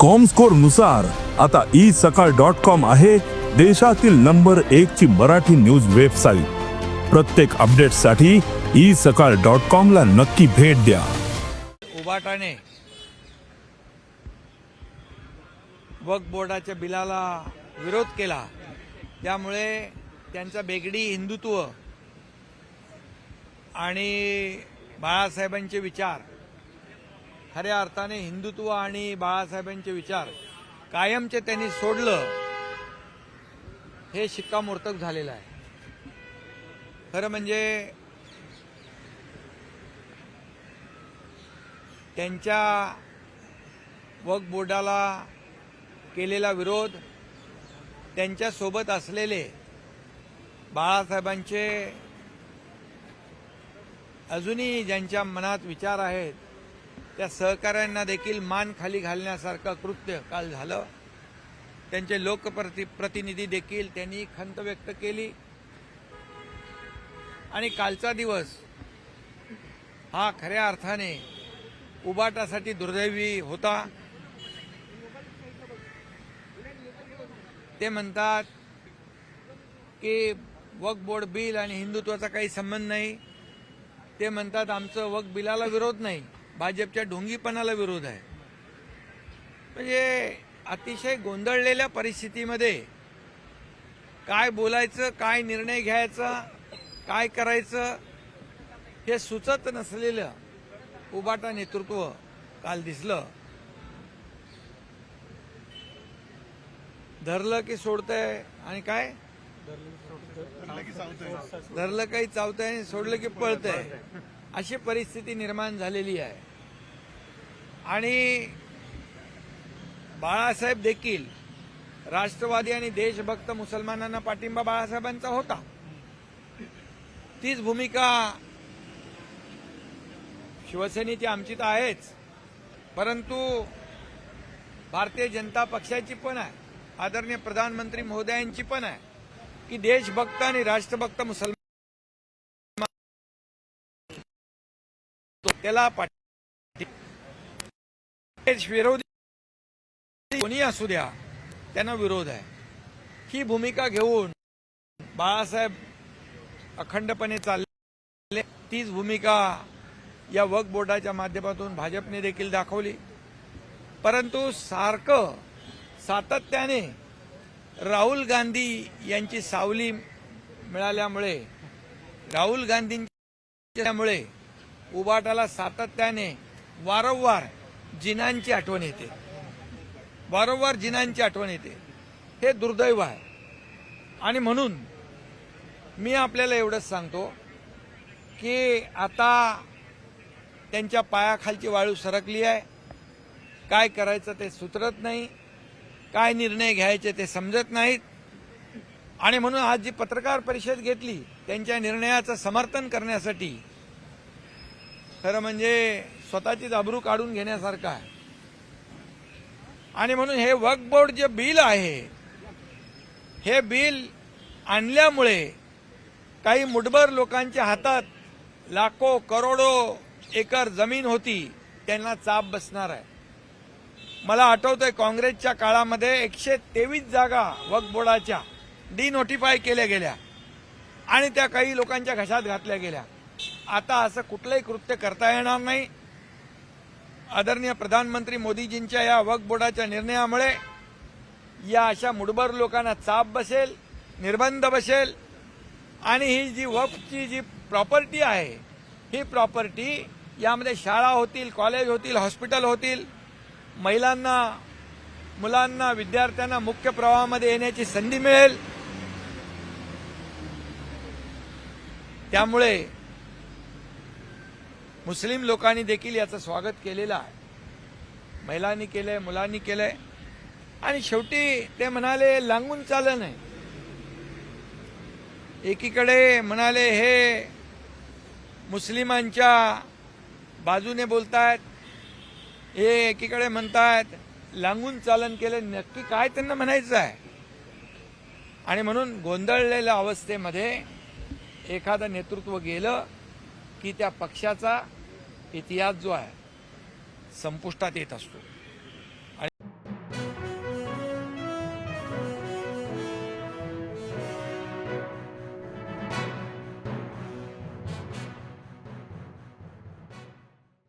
कॉमस्कोरनुसार आता ई सकाळ dot com आहे देशातील नंबर एक ची मराठी न्यूज वेबसाईट प्रत्येक अपडेटसाठी ई सकाळ डॉट कॉम ला नक्की भेट द्या. उबाटाने वक्फ बोर्डाच्या बिलाला विरोध केला. त्यामुळे त्यांचा बेगडी हिंदुत्व आणि बाळासाहेबांचे विचार. खऱ्या अर्थाने हिंदुत्व आणि बाळासाहेबांचे विचार कायमचे त्यांनी सोडलं हे शिक्कामोर्तब झालेलं आहे. खरं म्हणजे त्यांच्या वक्फ बोर्डाला केलेला विरोध त्यांच्यासोबत असलेले बाळासाहेबांचे अजूनही ज्यांच्या मनात विचार आहेत त्या सहकाऱ्यांना देखील मान खाली घालण्यासारखं कृत्य काल झालं. त्यांचे लोकप्रति प्रतिनिधी देखील त्यांनी खंत व्यक्त केली. आणि कालचा दिवस हा खऱ्या अर्थाने उबाटासाठी दुर्दैवी होता. ते म्हणतात की वक बोर्ड बिल आणि हिंदुत्वाचा काही संबंध नाही. ते म्हणतात आमचं वक बिलाला विरोध नाही. भाजपच्या ढोंगीपणाला विरोध आहे. म्हणजे अतिशय गोंधळलेल्या परिस्थितीमध्ये काय बोलायचं काय निर्णय घ्यायचा काय करायचं हे सुचत नसलेलं उबाटा नेतृत्व काल दिसलं. धरलं की सोडतंय आणि काय? धरलं काही चावतंय आणि सोडलं की पळतंय. अशी परिस्थिती निर्माण झालेली आहे. आणि बाळासाहेब देखील राष्ट्रवादी आणि देशभक्त मुसलमानांना पाठिंबा बाळासाहेबांचा होता. तीच भूमिका शिवसेनेची आमची तर आहेच. परंतु भारतीय जनता पक्षाची पण आहे. आदरणीय प्रधानमंत्री महोदयांची पण आहे. की देशभक्त आणि राष्ट्रभक्त मुसलमान त्याला विरोधी कोणी असू द्या त्यांना विरोध आहे. ही भूमिका घेऊन बाळासाहेब अखंडपणे चालले. तीच भूमिका या वक बोर्डाच्या माध्यमातून भाजपने देखील दाखवली. परंतु सारखं सातत्याने राहुल गांधी यांची सावली मिळाल्यामुळे राहुल गांधींच्यामुळे उबाटाला सातत्याने वारंवार जिनांची आठवण येते. वारंवार जिनांची आठवण येते. हे दुर्दैव आहे. आणि म्हणून मी आपल्याला एवढंच सांगतो की आता त्यांच्या पायाखालची वाळू सरकली आहे. काय करायचं ते सुचरत नाही. काय निर्णय घ्यायचे ते समजत नाहीत. आणि म्हणून आज जी पत्रकार परिषद घेतली त्यांच्या निर्णयाचं समर्थन करण्यासाठी खरं म्हणजे स्वतःची जाबरू काढून घेण्यासारखं आहे. आणि म्हणून हे वक्फ बोर्ड जे बिल आहे हे बिल आणल्यामुळे काही मुठभर लोकांच्या हातात लाखो करोडो एकर जमीन होती त्यांना चाप बसणार आहे. मला आठवतंय काँग्रेसच्या काळामध्ये एकशे तेवीस जागा वक्फ बोर्डाच्या डिनोटिफाय केल्या गेल्या. आणि त्या काही लोकांच्या घशात घातल्या गेल्या. आता असं कुठलंही कृत्य करता येणार नाही. आदरणीय प्रधानमंत्री मोदीजींच्या या वक्फ बोर्डाच्या निर्णयामुळे या अशा मुडबर लोकांना चाप बसेल निर्बंध बसेल आणि ही जी वक्फची जी प्रॉपर्टी आहे ही प्रॉपर्टी यामध्ये शाळा होतील कॉलेज होतील हॉस्पिटल होतील महिलांना मुलांना विद्यार्थ्यांना मुख्य प्रवाहामध्ये येण्याची संधी मिळेल. त्यामुळे मुस्लिम लोकांनी देखील याचं स्वागत केलेलं आहे. महिलांनी केलंय मुलांनी केलंय. आणि शेवटी ते म्हणाले लांगून चालं नाही एकीकडे म्हणाले हे मुस्लिमांच्या बाजूने बोलतायत. हे एकीकडे म्हणतायत लांगून चालन केलं नक्की काय त्यांना म्हणायचं आहे? आणि म्हणून गोंधळलेल्या अवस्थेमध्ये एखादं नेतृत्व गेलं की त्या पक्षाचा इतिहास जो आहे संपुष्टात येत असतो.